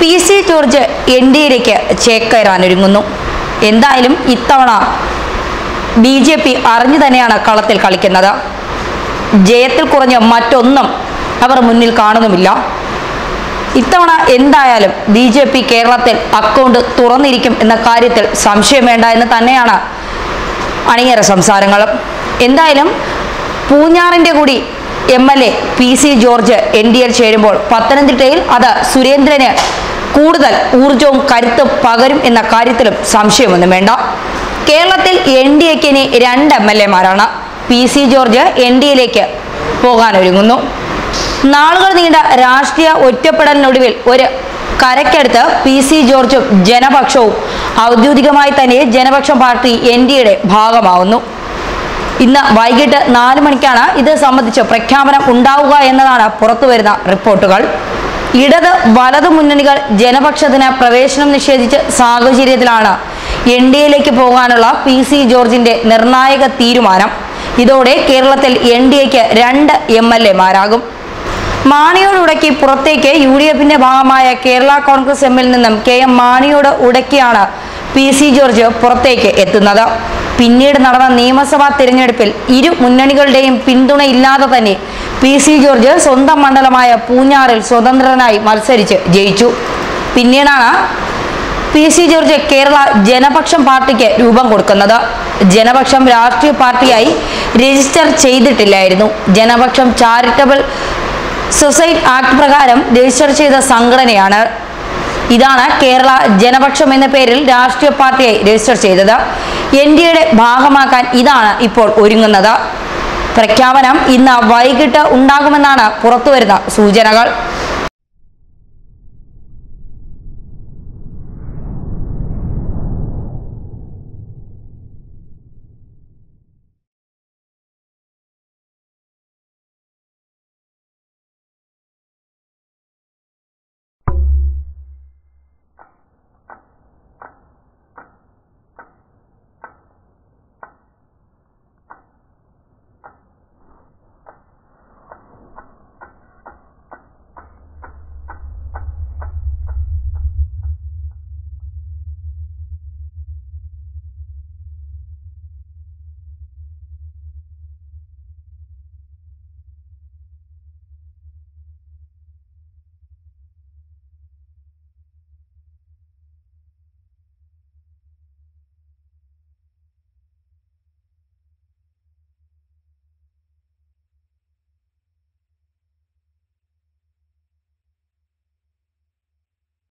P C George N D എയിലേക്ക് ചേക്കേറാനൊരുങ്ങുന്നു എന്തായാലും ഇത്തവണ ബി ജെ പി അറിഞ്ഞു തന്നെയാണ് കളത്തിൽ കളിക്കുന്നത്. ജയത്തിൽ കുറഞ്ഞ മറ്റൊന്നും അവർ മുന്നിൽ കാണുന്നുമില്ല. ഇത്തവണ എന്തായാലും ബി ജെ പി കേരളത്തിൽ അക്കൗണ്ട് തുറന്നിരിക്കും എന്ന കാര്യത്തിൽ സംശയം വേണ്ട എന്ന് തന്നെയാണ് അണിയറ സംസാരങ്ങളും. എന്തായാലും പൂഞ്ഞാറിന്റെ കൂടി M L A P C George N D L ചേരുമ്പോൾ പത്തനംതിട്ടയിൽ അത് സുരേന്ദ്രന് കൂടുതൽ ഊർജവും കരുത്തും പകരും എന്ന കാര്യത്തിലും സംശയമൊന്നും വേണ്ട. കേരളത്തിൽ എൻ ഡി എക്ക് ഇനി രണ്ട് M L എമാരാണ് P C George N D എയിലേക്ക് പോകാനൊരുങ്ങുന്നു. നാളുകൾ നീണ്ട രാഷ്ട്രീയ ഒറ്റപ്പെടലിനൊടുവിൽ ഒരു കരയ്ക്കടുത്ത് പി സി ജോർജും ജനപക്ഷവും ഔദ്യോഗികമായി തന്നെ ജനപക്ഷം പാർട്ടി എൻ ഡി എയുടെ ഭാഗമാവുന്നു. ഇന്ന് വൈകിട്ട് നാല് മണിക്കാണ് ഇത് സംബന്ധിച്ച് പ്രഖ്യാപനം ഉണ്ടാവുക എന്നതാണ് പുറത്തുവരുന്ന റിപ്പോർട്ടുകൾ. ഇടത് വലത് മുന്നണികൾ ജനപക്ഷത്തിന് പ്രവേശനം നിഷേധിച്ച സാഹചര്യത്തിലാണ് എൻ ഡി എയിലേക്ക് പോകാനുള്ള പി സി ജോർജിന്റെ നിർണായക തീരുമാനം. ഇതോടെ കേരളത്തിൽ എൻ ഡി എക്ക് രണ്ട് എം എൽ എമാരാകും. മാണിയോട് ഉടക്കി പുറത്തേക്ക് യു ഡി എഫിന്റെ ഭാഗമായ കേരള കോൺഗ്രസ് എമ്മിൽ നിന്നും കെ എം മാണിയോട് ഉടക്കിയാണ് പി സി ജോർജ് പുറത്തേക്ക് എത്തുന്നത്. പിന്നീട് നടന്ന നിയമസഭാ തിരഞ്ഞെടുപ്പിൽ ഇരു മുന്നണികളുടെയും പിന്തുണയില്ലാതെ തന്നെ പി സി ജോർജ് സ്വന്തം മണ്ഡലമായ പൂഞ്ഞാറിൽ സ്വതന്ത്രനായി മത്സരിച്ച് ജയിച്ചു. പിന്നീടാണ് P C George Kerala Janapaksham പാർട്ടിക്ക് രൂപം കൊടുക്കുന്നത്. ജനപക്ഷം രാഷ്ട്രീയ പാർട്ടിയായി രജിസ്റ്റർ ചെയ്തിട്ടില്ലായിരുന്നു. ജനപക്ഷം ചാരിറ്റബിൾ സൊസൈറ്റി ആക്ട് പ്രകാരം രജിസ്റ്റർ ചെയ്ത സംഘടനയാണ്. ഇതാണ് കേരള ജനപക്ഷം എന്ന പേരിൽ രാഷ്ട്രീയ പാർട്ടിയായി രജിസ്റ്റർ ചെയ്തത്. എൻ ഡി എയുടെ ഭാഗമാക്കാൻ ഇതാണ് ഇപ്പോൾ ഒരുങ്ങുന്നത്. പ്രഖ്യാപനം ഇന്ന് വൈകിട്ട് ഉണ്ടാകുമെന്നാണ് പുറത്തുവരുന്ന സൂചനകൾ.